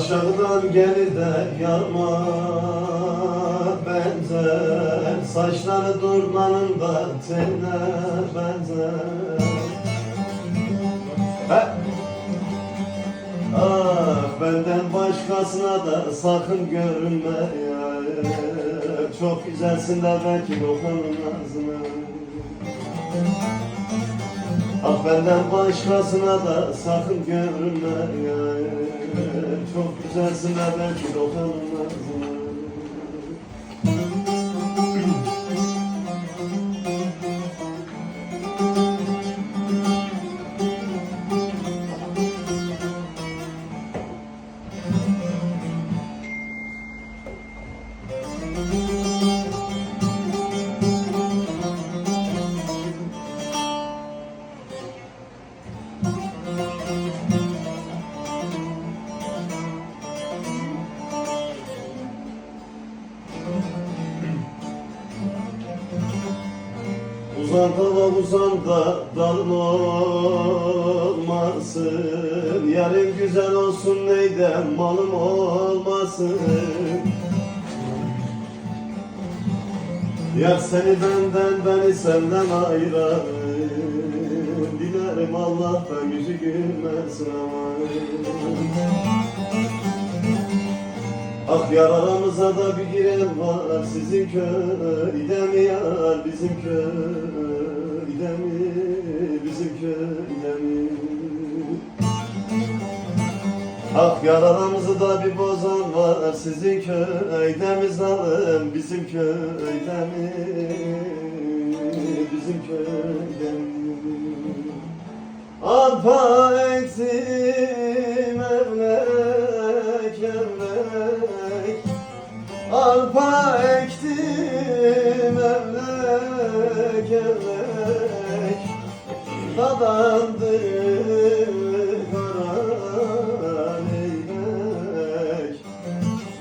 Aşağıdan gelir de yağma benzer. Saçları durmanın da teline benzer. He! Ah benden başkasına da sakın görünme ya. Çok güzelsin de belki dokunun ağzına Ah benden başkasına da sakın görünme ya Çok güzelsin de belki dokunun ağzına Uzan hava uzan da dalın olmasın. Yarın güzel olsun neyden malım olmasın. Yar seni benden beni senden ayırır Dilerim Allah'tan yüzü gülmesin ama Ah yar da bir giren var. Sizin köyde mi yar? Bizim köyde mi? Bizim köyde mi? Ah yar da bir bozan var. Sizin köyde mi zalim Bizim köyde mi? Bizim köyde mi? Alpa Alpa ektim evlek evlek Dadandı kara leylek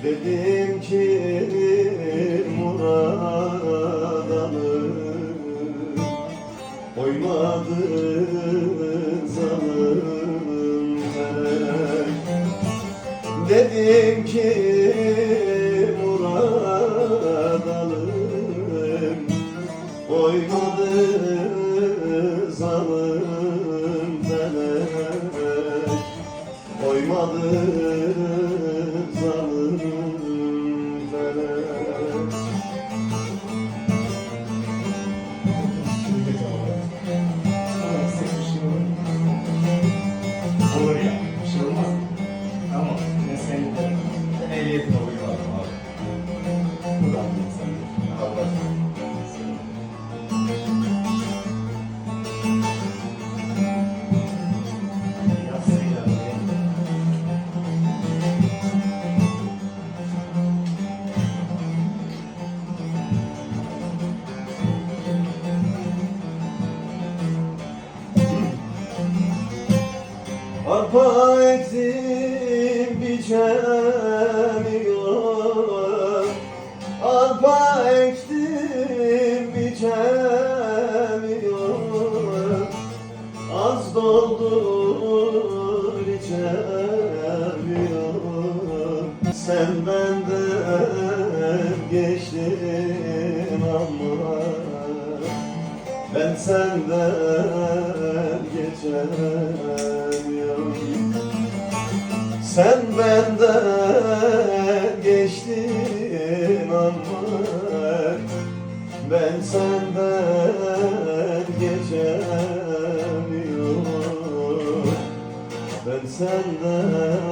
Dedim ki Murad alır Oymadı zalim felek Dedim ki Oymadı Arpa ektim biçemiyor Arpa ektim biçemiyor Az doldur içemiyor Sen benden geçtin ama ben senden geçemiyorum Sen benden geçtin ama Ben senden geçemiyorum. Ben senden